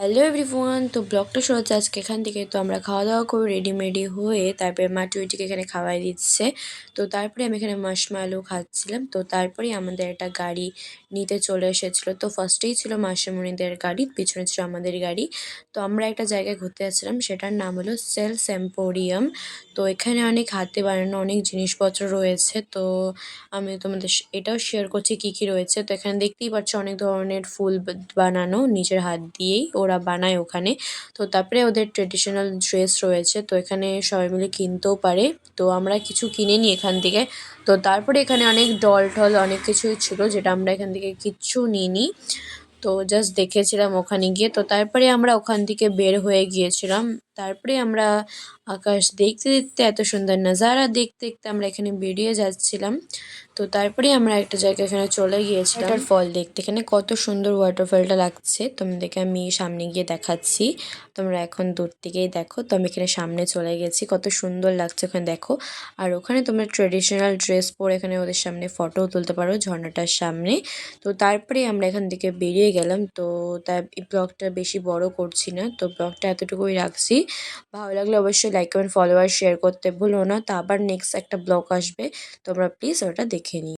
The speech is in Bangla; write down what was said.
হ্যালো এভরিওয়ান, তো ব্লগটা শুরু হচ্ছে আজকে এখান থেকে। তো আমরা খাওয়া দাওয়া করে রেডিমেডি হয়ে তারপরে মা টুইটিকে এখানে খাওয়াই দিচ্ছে। তো তারপরে আমি এখানে মাসমালু খাচ্ছিলাম। তো তারপরেই আমাদের একটা গাড়ি নিতে চলে এসেছিল। তো ফার্স্টেই ছিল মাসিমণিদের গাড়ি, পিছনে ছিল আমাদের গাড়ি। তো আমরা একটা জায়গায় ঘুরতে যাচ্ছিলাম, সেটার নাম হলো সেল সেম্পোরিয়াম তো এখানে অনেক হাতে বানানো অনেক জিনিসপত্র রয়েছে। তো আমি তোমাদের এটাও শেয়ার করছি কি কি রয়েছে। তো এখানে দেখতেই পাচ্ছ অনেক ধরনের ফুল বানানো, নিজের হাত দিয়েই। ওরা বানায় ওখানে। তো তারপরে ওদের ট্রেডিশনাল ড্রেস রয়েছে, তো এখানে সবাই মিলে কিনতেও পারে। তো আমরা কিছু কিনে নিই এখান থেকে। তো তারপরে এখানে অনেক ডল টল অনেক কিছুই ছিল যেটা আমরা এখান থেকে কিচ্ছু নিইনি। তো জাস্ট দেখেছিলাম ওখানে গিয়ে। তো তারপরে আমরা ওখান থেকে বের হয়ে গিয়েছিলাম। তারপরে আমরা আকাশ দেখতে দেখতে এত সুন্দর নাজারা দেখতে দেখতে আমরা এখানে বেরিয়ে যাচ্ছিলাম। তো তারপরে আমরা একটা জায়গায় এখানে চলে গিয়েছিলাম। এটার ফল দেখতে। এখানে কত সুন্দর ওয়াটারফলটা লাগছে। তোমাদেরকে আমি সামনে গিয়ে দেখাচ্ছি। তোমরা এখন দূর থেকেই দেখো। তো আমি এখানে সামনে চলে গেছি। কত সুন্দর লাগছে ওখানে দেখো। আর ওখানে তোমরা ট্রেডিশনাল ড্রেস পরে এখানে ওদের সামনে ফটোও তুলতে পারো ঝর্ণাটার সামনে। তো তারপরে আমরা এখান থেকে বেরিয়ে গেলাম। তো তার ব্লগটা বেশি বড় করছি না। তো ব্লগটা এতটুকুই রাখছি। ভালো লাগলে অবশ্যই লাইক কমেন্ট ফলোয়ার শেয়ার করতে ভুলো না। তা আবার নেক্সট একটা ব্লগ আসবে। তোমরা প্লিজ ওটা দেখে নিও।